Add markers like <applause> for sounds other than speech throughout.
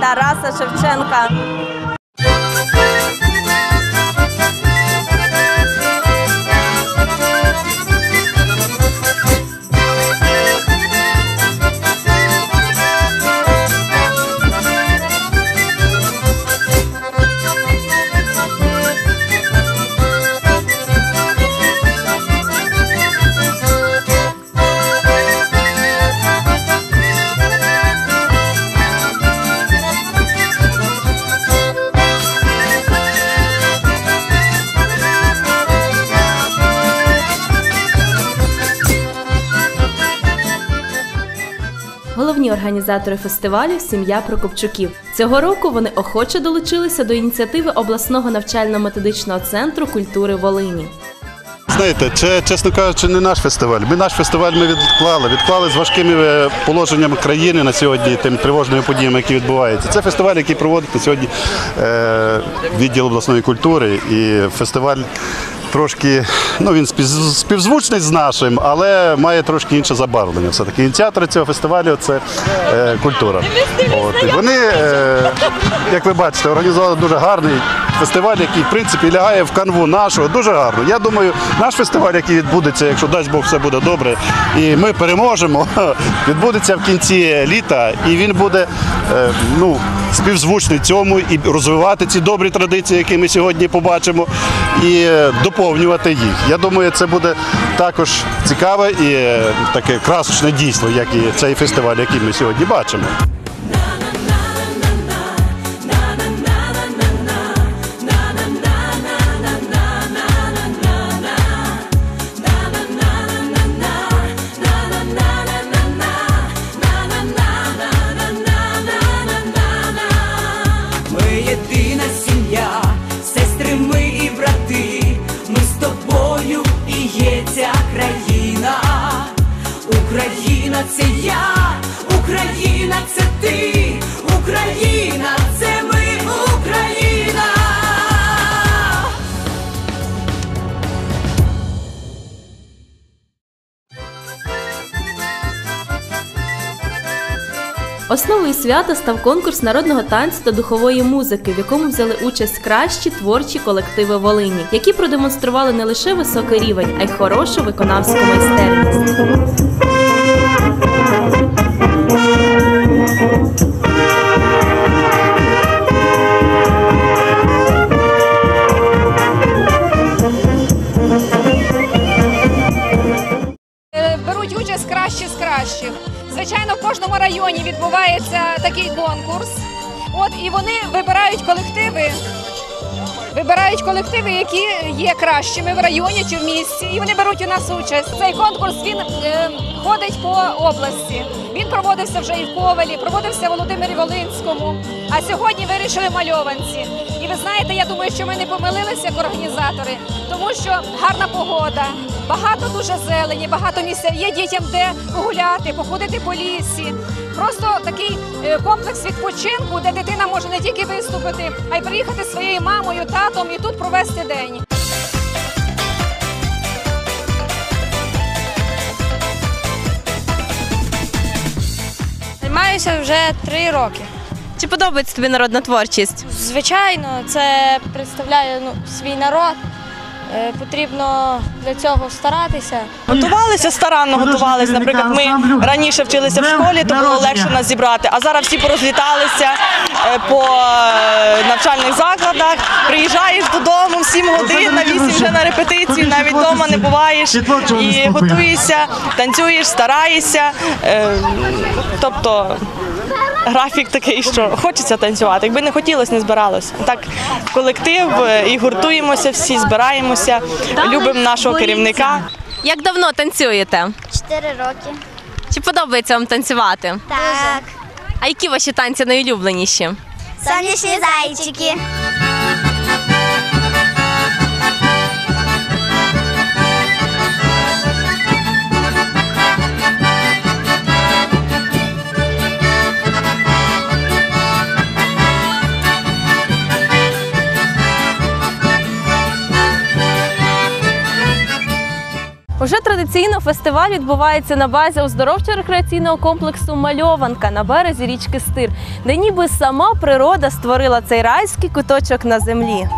Тараса Шевченка. Організатори фестивалю сім'я Прокопчуків. Цього року вони охоче долучилися до ініціативи обласного навчально-методичного центру культури Волині. Знаєте, це, чесно кажучи, не наш фестиваль. Ми наш фестиваль ми відклали. Відклали з важкими е, положеннями країни на сьогодні, тим тривожними подіями, які відбуваються. Це фестиваль, який проводить на сьогодні е, відділ обласної культури. І фестиваль трошки, ну він спів- співзвучний з нашим, але має трошки інше забарвлення. Все-таки ініціатори цього фестивалю це е, культура. От. Вони, е, як ви бачите, організували дуже гарний фестиваль, який в принципі лягає в канву нашого дуже гарно. Я думаю, наш фестиваль, який відбудеться, якщо дасть Бог, все буде добре, і ми переможемо, <laughs> відбудеться в кінці літа, і він буде е, ну, співзвучний цьому і розвивати ці добрі традиції, які ми сьогодні побачимо, і е, доповнювати їх. Я думаю, це буде також цікаве і е, таке красочне дійство, як і цей фестиваль, який ми сьогодні бачимо. Свята став конкурс народного танцю та духової музики, в якому взяли участь кращі творчі колективи Волині, які продемонстрували не лише високий рівень, а й хорошу виконавську майстерність. Звичайно, в кожному районі відбувається такий конкурс. От і вони вибирають колективи. Вибирають колективи, які є кращими в районі чи в місті, і вони беруть у нас участь. Цей конкурс він е, ходить по області. Він проводився вже і в Ковелі, проводився в Володимирі Волинському. А сьогодні вирішили мальованці. І ви знаєте, я думаю, що ми не помилилися як організатори, тому що гарна погода, багато дуже зелені, багато місця. Є дітям де погуляти, походити по лісі. Просто такий е, комплекс відпочинку, де дитина може не тільки виступити, а й приїхати зі своєю мамою, татом і тут провести день. Займаюся вже три роки. Чи подобається тобі народна творчість? Звичайно, це представляє ну, свій народ. Е, Потрібно для цього старатися. Готувалися старанно, готувалися. Наприклад, ми раніше вчилися в школі, то було легше нас зібрати. А зараз всі порозліталися е, по е, навчальних закладах. Приїжджаєш додому в 7 годин, на 8 вже на репетицію, навіть вдома не буваєш і готуєшся, танцюєш, стараєшся. Тобто графік такий, що хочеться танцювати. Якби не хотілося, не збиралося. Так, колектив е, і гуртуємося, всі збираємося, любимо нашого керівника. Як давно танцюєте? Чотири роки. Чи подобається вам танцювати? Так. А які ваші танці найулюбленіші? Сонячні зайчики. Традиційно фестиваль відбувається на базі оздоровчо-рекреаційного комплексу Мальованка на березі річки Стир, де ніби сама природа створила цей райський куточок на землі.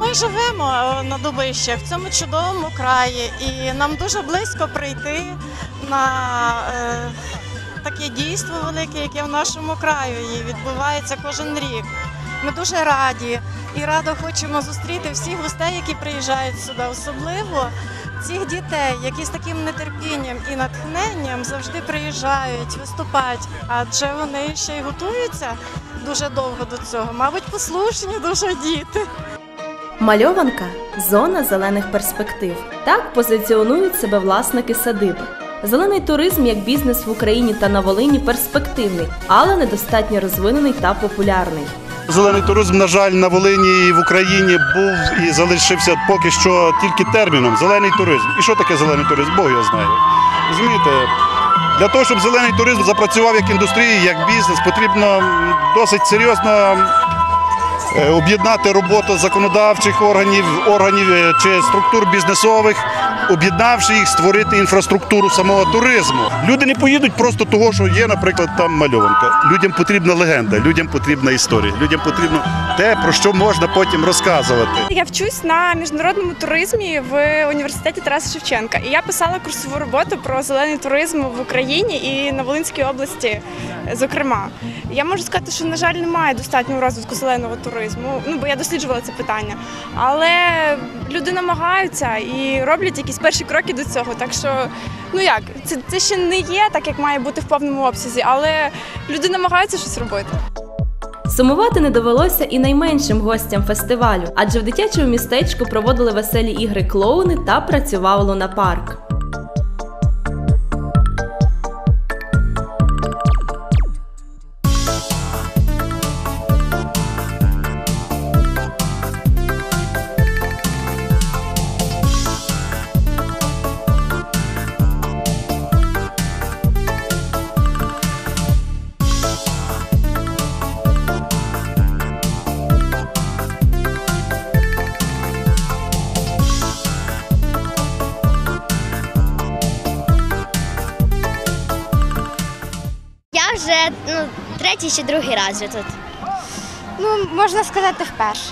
Ми живемо на Дубище в цьому чудовому краї, і нам дуже близько прийти на е, таке дійство велике, яке в нашому краю відбувається кожен рік. Ми дуже раді і радо хочемо зустріти всіх гостей, які приїжджають сюди, особливо цих дітей, які з таким нетерпінням і натхненням завжди приїжджають, виступають, адже вони ще й готуються дуже довго до цього. Мабуть, послушні дуже діти. Мальованка зона зелених перспектив. Так позиціонують себе власники садиби. Зелений туризм як бізнес в Україні та на Волині перспективний, але недостатньо розвинений та популярний. Зелений туризм, на жаль, на Волині і в Україні був і залишився поки що тільки терміном зелений туризм. І що таке зелений туризм? Бог його знає. Розумієте, для того, щоб зелений туризм запрацював як індустрія, як бізнес, потрібно досить серйозно е, об'єднати роботу законодавчих органів, органів е, чи структур бізнесових, об'єднавши їх, створити інфраструктуру самого туризму. Люди не поїдуть просто того, що є, наприклад, там мальованка. Людям потрібна легенда, людям потрібна історія, людям потрібно те, про що можна потім розказувати. Я вчусь на міжнародному туризмі в університеті Тараса Шевченка. І я писала курсову роботу про зелений туризм в Україні і на Волинській області, зокрема. Я можу сказати, що на жаль немає достатнього розвитку зеленого туризму. Ну бо я досліджувала це питання. Але люди намагаються і роблять якісь перші кроки до цього. Так що, ну як, це, це ще не є так, як має бути в повному обсязі, але люди намагаються щось робити. Сумувати не довелося і найменшим гостям фестивалю, адже в дитячому містечку проводили веселі ігри клоуни та працював лунапарк. Третій чи другий раз вже тут. Ну можна сказати, вперше.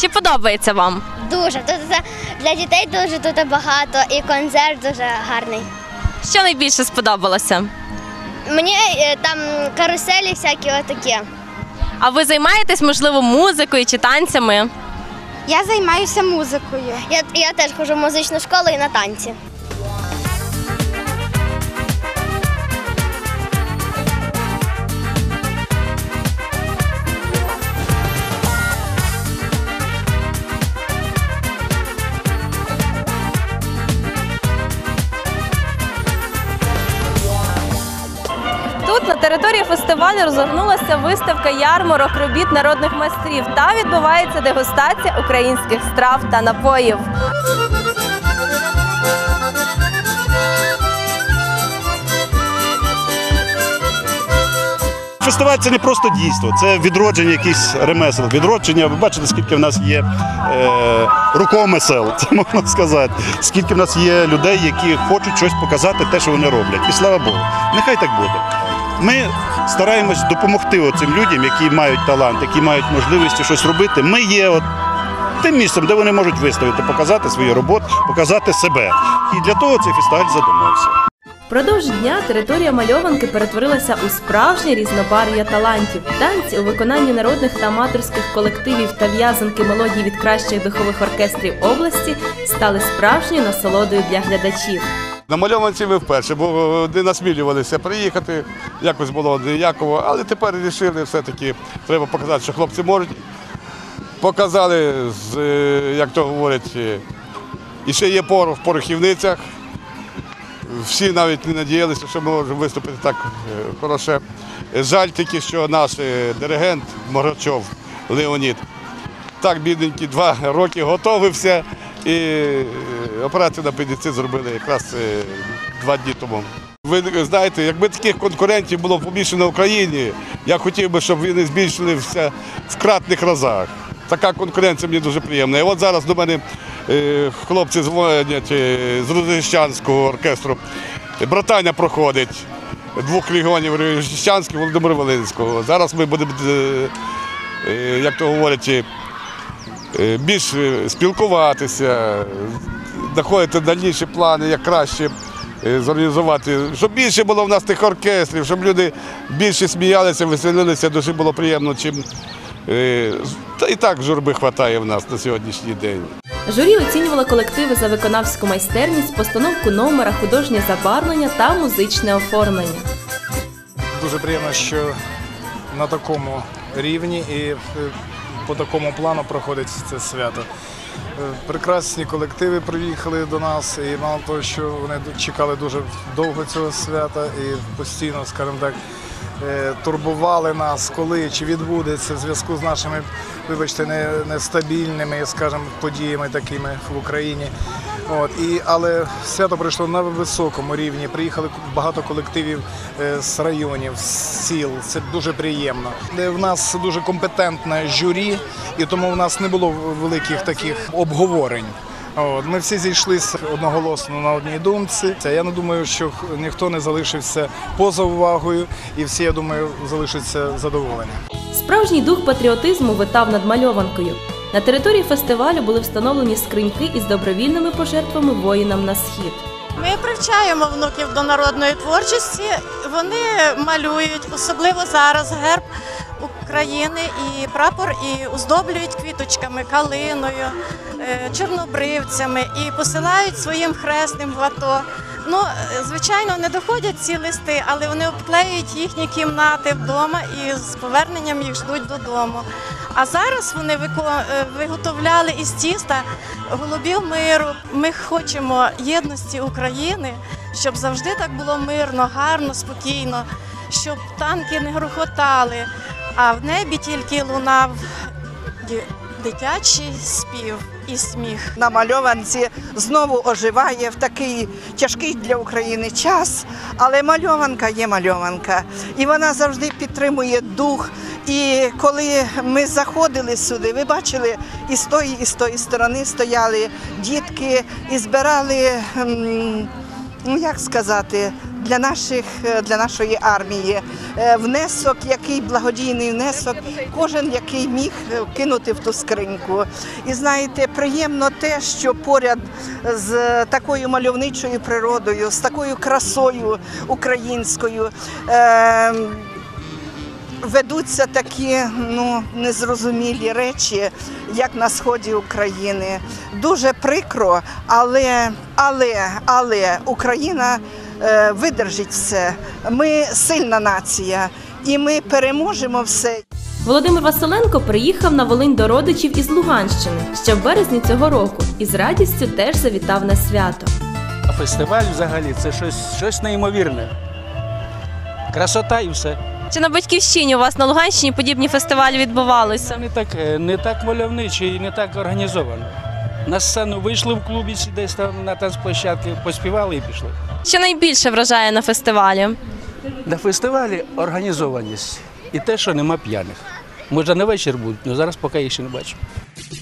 Чи подобається вам? Дуже. Тут для дітей дуже тут багато і концерт дуже гарний. Що найбільше сподобалося? Мені е, там каруселі всякі отакі. А ви займаєтесь, можливо, музикою чи танцями? Я займаюся музикою. Я, я теж ходжу в музичну школу і на танці. Фестивалю розгорнулася виставка ярмарок робіт народних майстрів та відбувається дегустація українських страв та напоїв. Фестиваль це не просто дійство, це відродження якихось ремесел. Відродження, ви бачите, скільки в нас є е, рукомисел, це можна сказати. Скільки в нас є людей, які хочуть щось показати, те, що вони роблять. І слава Богу, нехай так буде. Ми стараємось допомогти оцим людям, які мають талант, які мають можливості щось робити. Ми є от тим місцем, де вони можуть виставити, показати свою роботу, показати себе. І для того цей фестиваль задумався. Впродовж дня територія мальованки перетворилася у справжнє різнобарв'я талантів. Танці у виконанні народних та аматорських колективів та в'язанки мелодій від кращих духових оркестрів області стали справжньою насолодою для глядачів. На мальованці ми вперше, бо не насмілювалися приїхати, якось було ніяково, але тепер вирішили все-таки треба показати, що хлопці можуть. Показали, е, як то говорять, е, і ще є порох в порохівницях. Всі навіть не надіялися, що ми можемо виступити так е, хороше. Жаль тільки, що наш е, диригент Мограчов Леонід так бідненький, два роки готовився. І е, операцію на апендицит зробили якраз е, два дні тому. Ви знаєте, якби таких конкурентів було побільше на Україні, я хотів би, щоб вони збільшилися в кратних разах. Така конкуренція мені дуже приємна. І от зараз до мене е, хлопці дзвонять е, з Рудищанського оркестру. Братання проходить двох легіонів Рудищанського Володимира Волинського. Зараз ми будемо, е, е, як то говорять, е, більше спілкуватися, знаходити дальніші плани, як краще е, зорганізувати, щоб більше було в нас тих оркестрів, щоб люди більше сміялися, веселилися, дуже було приємно, чим е, та і так журби вистачає в нас на сьогоднішній день. Журі оцінювало колективи за виконавську майстерність, постановку номера, художнє забарвлення та музичне оформлення. Дуже приємно, що на такому рівні і е, по такому плану проходить це свято. Е, Прекрасні колективи приїхали до нас, і мало того, що вони чекали дуже довго цього свята і постійно, скажімо так, е, турбували нас, коли чи відбудеться в зв'язку з нашими, вибачте, не- нестабільними, скажімо, подіями такими в Україні. От, і, але свято пройшло на високому рівні. Приїхали багато колективів е, з районів, з сіл. Це дуже приємно. В нас дуже компетентне журі, і тому в нас не було великих таких обговорень. От, ми всі зійшлися одноголосно на одній думці. Я не думаю, що ніхто не залишився поза увагою, і всі, я думаю, залишаться задоволені. Справжній дух патріотизму витав над мальованкою. На території фестивалю були встановлені скриньки із добровільними пожертвами воїнам на схід. Ми привчаємо внуків до народної творчості. Вони малюють, особливо зараз герб України і прапор, і оздоблюють квіточками, калиною, е, чорнобривцями і посилають своїм хресним в АТО. Ну, е, звичайно, не доходять ці листи, але вони обклеюють їхні кімнати вдома і з поверненням їх ждуть додому. А зараз вони е, виготовляли із тіста голубів миру. Ми хочемо єдності України, щоб завжди так було мирно, гарно, спокійно, щоб танки не грохотали, а в небі тільки лунав дитячий спів і сміх. на мальованці знову оживає в такий тяжкий для України час. Але мальованка є мальованка, і вона завжди підтримує дух. І коли ми заходили сюди, ви бачили, і з тої, і з тої сторони стояли дітки і збирали. Ну, як сказати, для наших для нашої армії Е, внесок, який благодійний внесок, кожен який міг е, кинути в ту скриньку. І знаєте, приємно те, що поряд з такою мальовничою природою, з такою красою українською. Е, Ведуться такі ну незрозумілі речі, як на сході України. Дуже прикро, але але але Україна е, видержить все. Ми сильна нація, і ми переможемо все. Володимир Василенко приїхав на Волинь до родичів із Луганщини ще в березні цього року і з радістю теж завітав на свято. А фестиваль взагалі це щось, щось неймовірне. Красота і все. Чи на батьківщині у вас на Луганщині подібні фестивалі відбувалися? Не так, е, не так мальовниче і не так організовано. На сцену вийшли в клубі, десь там на танцплощадці, поспівали і пішли. Що найбільше вражає на фестивалі? На фестивалі організованість і те, що нема п'яних. Може на вечір будуть, але зараз поки їх ще не бачу.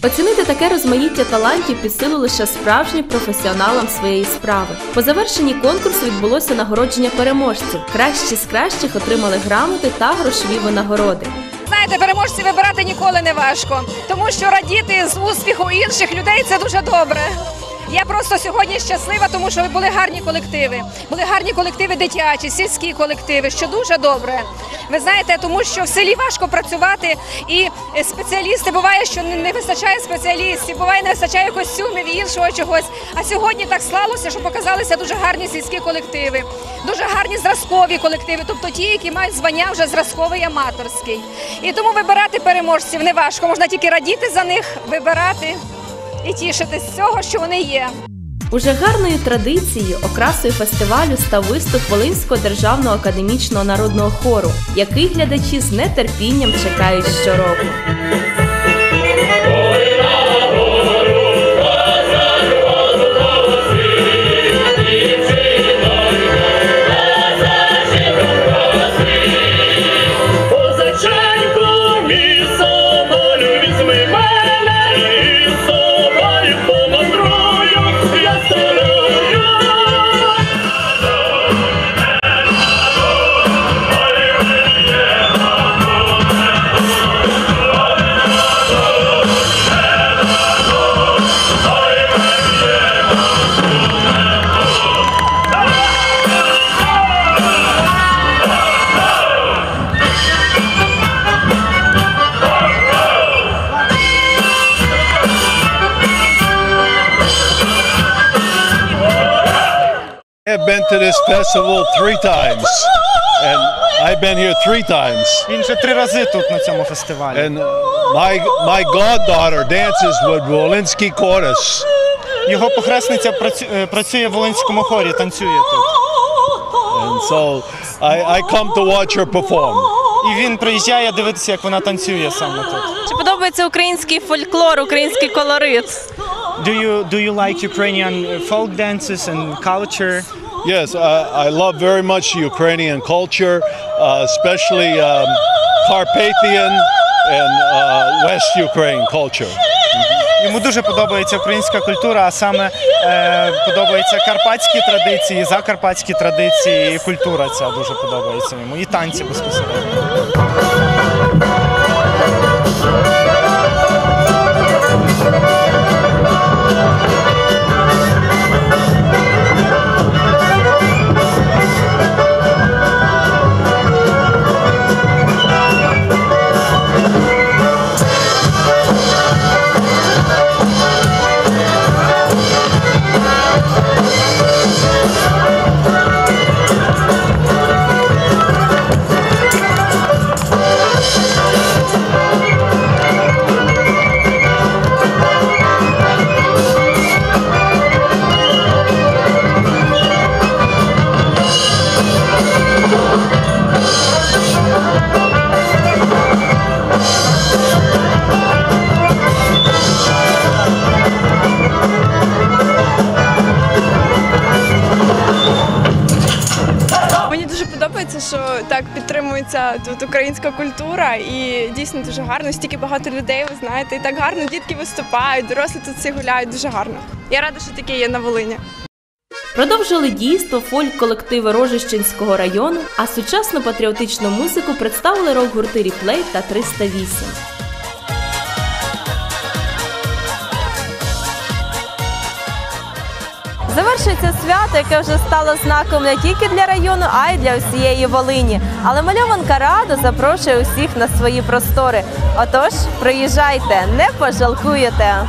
Оцінити таке розмаїття талантів під силу лише справжнім професіоналам своєї справи. По завершенні конкурсу відбулося нагородження переможців. Кращі з кращих отримали грамоти та грошові винагороди. Знаєте, переможці вибирати ніколи не важко, тому що радіти з успіху інших людей це дуже добре. Я просто сьогодні щаслива, тому що були гарні колективи. Були гарні колективи дитячі, сільські колективи, що дуже добре. Ви знаєте, тому що в селі важко працювати, і спеціалісти буває, що не вистачає спеціалістів, буває, не вистачає костюмів і іншого чогось. А сьогодні так склалося, що показалися дуже гарні сільські колективи, дуже гарні зразкові колективи, тобто ті, які мають звання вже зразковий аматорський. І тому вибирати переможців не важко, можна тільки радіти за них, вибирати і тішитись з цього, що вони є. Уже гарною традицією окрасою фестивалю став виступ Волинського державного академічного народного хору, який глядачі з нетерпінням чекають щороку. Have been to this festival three times, and I've been here three times. Він вже три рази тут на цьому фестивалі. And my my goddaughter dances with Wolinski Chorus. Його похресниця працю- е, працює в Волинському хорі, танцює тут. And so I, I come to watch her perform. І він приїжджає дивитися, як вона танцює саме тут. Чи подобається український фольклор, український колорит? Do you do you like Ukrainian uh, folk dances and culture? Yes, I, I love very much Ukrainian culture, uh, especially um, Carpathian and uh, West Ukraine culture. Йому дуже подобається українська культура, а саме е, подобаються карпатські традиції, закарпатські традиції, і культура ця дуже подобається йому. І танці безпосередньо. Тут українська культура і дійсно дуже гарно. Стільки багато людей, ви знаєте, і так гарно дітки виступають, дорослі тут всі гуляють дуже гарно. Я рада, що таке є на Волині. Продовжили дійство фольк-колективи Рожищенського району, а сучасну патріотичну музику представили рок-гурти Ріплей та 308. Завершується свято, яке вже стало знаком не тільки для району, а й для усієї Волині. Але мальованка радо запрошує усіх на свої простори. Отож, приїжджайте, не пожалкуєте.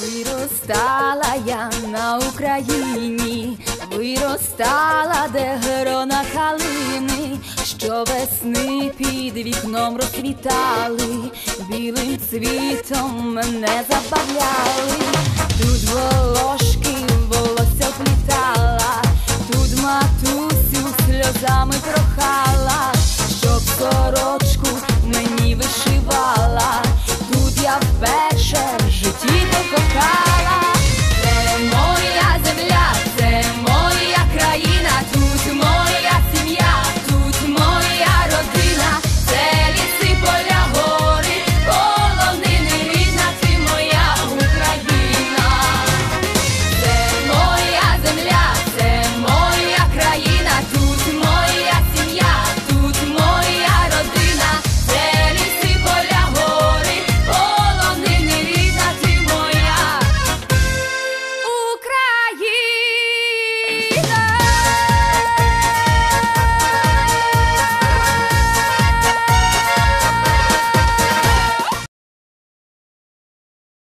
Виростала я на Україні, виростала, де грона калини, що весни під вікном розквітали, білим цвітом мене забавляли, тут волошки розплітала, тут матусю сльозами прохала, щоб сорочку мені вишивала, тут я вперше.